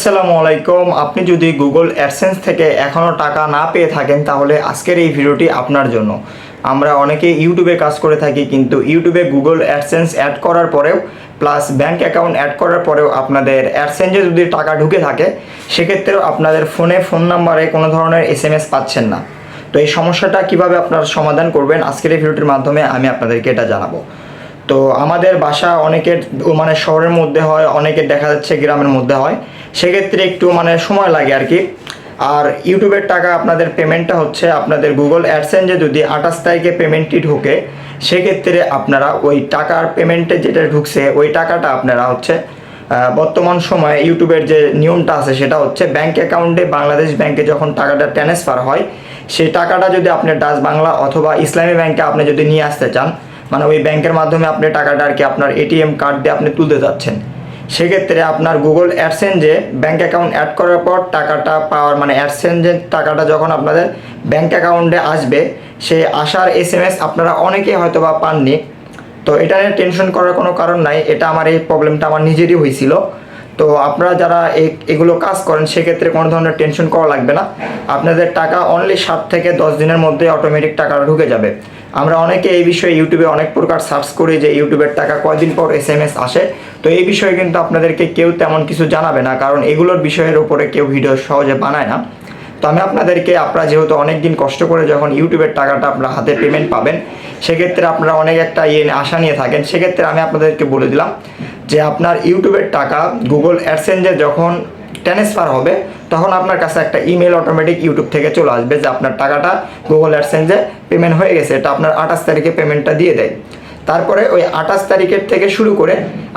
আসসালামু আলাইকুম। আপনি যদি গুগল অ্যাডসেন্স থেকে এখনও টাকা না পেয়ে থাকেন, তাহলে আজকের এই ভিডিওটি আপনার জন্য। আমরা অনেকে ইউটিউবে কাজ করে থাকি, কিন্তু ইউটিউবে গুগল অ্যাডসেন্স অ্যাড করার পরেও প্লাস ব্যাঙ্ক অ্যাকাউন্ট অ্যাড করার পরেও আপনাদের অ্যাডসেন্সে যদি টাকা ঢুকে থাকে, সেক্ষেত্রেও আপনাদের ফোনে ফোন নাম্বারে কোনো ধরনের এস এম এস পাচ্ছেন না। তো এই সমস্যাটা কীভাবে আপনারা সমাধান করবেন, আজকের এই ভিডিওটির মাধ্যমে আমি আপনাদেরকে এটা জানাব। তো আমাদের বাসা অনেকের মানে শহরের মধ্যে হয়, অনেকের দেখা যাচ্ছে গ্রামের মধ্যে হয়। সেক্ষেত্রে একটু মানে সময় লাগে আর কি। আর ইউটিউবের টাকা আপনাদের পেমেন্টটা হচ্ছে আপনাদের গুগল অ্যাডসেন্সে যদি আঠাশ তারিখে পেমেন্টটি ঢোকে, সেক্ষেত্রে আপনারা ওই টাকার পেমেন্টে যেটা ঢুকছে, ওই টাকাটা আপনারা হচ্ছে বর্তমান সময়ে ইউটিউবের যে নিয়মটা আছে, সেটা হচ্ছে ব্যাংক অ্যাকাউন্টে, বাংলাদেশ ব্যাংকে যখন টাকাটা ট্রান্সফার হয়, সেই টাকাটা যদি আপনি ডাচ বাংলা অথবা ইসলামী ব্যাংকে আপনি যদি নিয়ে আসতে চান মানে ওই ব্যাংকের মাধ্যমে আপনি টাকাটা আর কি আপনার এটিএম কার্ড দিয়ে আপনি তুলতে যাচ্ছেন। সেক্ষেত্রে আপনার গুগল অ্যাডসেঞ্জে ব্যাঙ্ক অ্যাকাউন্ট অ্যাড করার পর টাকাটা পাওয়ার মানে অ্যাডসেঞ্জের টাকাটা যখন আপনাদের ব্যাঙ্ক অ্যাকাউন্টে আসবে সে আসার এস এম এস আপনারা অনেকেই হয়তো বা পাননি। তো এটা নিয়ে টেনশন করার কোনো কারণ নাই। এটা আমার এই প্রবলেমটা আমার নিজেরই হয়েছিল তো আপনারা যারা এগুলো কাজ করেন, সেক্ষেত্রে কোনো ধরনের টেনশন করা লাগবে না। আপনাদের টাকা অনলি সাত থেকে দশ দিনের মধ্যে অটোমেটিক টাকা ঢুকে যাবে। আমরা অনেকে এই বিষয়ে ইউটিউবে অনেক প্রকার সার্চ করি যে ইউটিউবের টাকা কয়দিন পর এস এম এস আসে। তো এই বিষয়ে কিন্তু আপনাদেরকে কেউ তেমন কিছু জানাবে না, কারণ এগুলোর বিষয়ের উপরে কেউ ভিডিও সহজে বানায় না। তো আমি আপনাদেরকে, আপনারা যেহেতু অনেক দিন কষ্ট করে যখন ইউটিউবের টাকাটা আপনারা হাতে পেমেন্ট পাবেন, সেক্ষেত্রে আপনারা অনেক একটা ইয়ে আশা নিয়ে থাকেন। সেক্ষেত্রে আমি আপনাদেরকে বলে দিলাম যে আপনার ইউটিউবের টাকা গুগল অ্যাডসেঞ্জে যখন ট্রান্সফার হবে, তখন আপনার কাছে একটা ইমেল অটোমেটিক ইউটিউব থেকে চলে আসবে যে আপনার টাকাটা গুগল অ্যাডসেঞ্জে পেমেন্ট হয়ে গেছে। এটা আপনার আঠাশ তারিখে পেমেন্টটা দিয়ে দেয়। তারপরে ওই আঠাশ তারিখের থেকে শুরু করে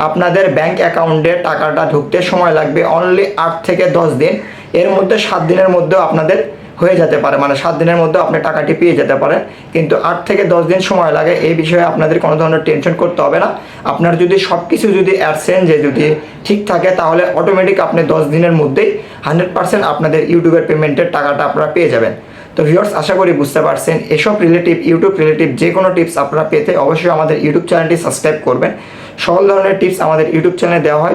আপনাদের ব্যাংক অ্যাকাউন্টে টাকাটা ঢুকতে সময় লাগবে অনলি আট থেকে দশ দিন। এর মধ্যে সাত দিনের মধ্যেও আপনাদের হয়ে যেতে পারে। মানে সাত দিনের মধ্যে আপনি টাকাটি পেয়ে যেতে পারেন। কিন্তু আট থেকে দশ দিন সময় লাগে, এই বিষয়ে আপনাদের কোনো ধরনের টেনশন করতে হবে না। আপনার যদি সব কিছু যদি অ্যাডসেন্সে যদি ঠিক থাকে, তাহলে অটোমেটিক আপনি দশ দিনের মধ্যেই হান্ড্রেড পার্সেন্ট আপনাদের ইউটিউবের পেমেন্টের টাকাটা আপনারা পেয়ে যাবেন। তো ভিউয়ার্স আশা করি বুঝতে পারছেন, এসব রিলেটিভ ইউটিউব রিলেটিভ যে কোনো টিপস আপনারা পেতে অবশ্যই আমাদের ইউটিউব চ্যানেলটি সাবস্ক্রাইব করবেন। সকল ধরনের টিপস আমাদের ইউটিউব চ্যানেলে দেওয়া হয়।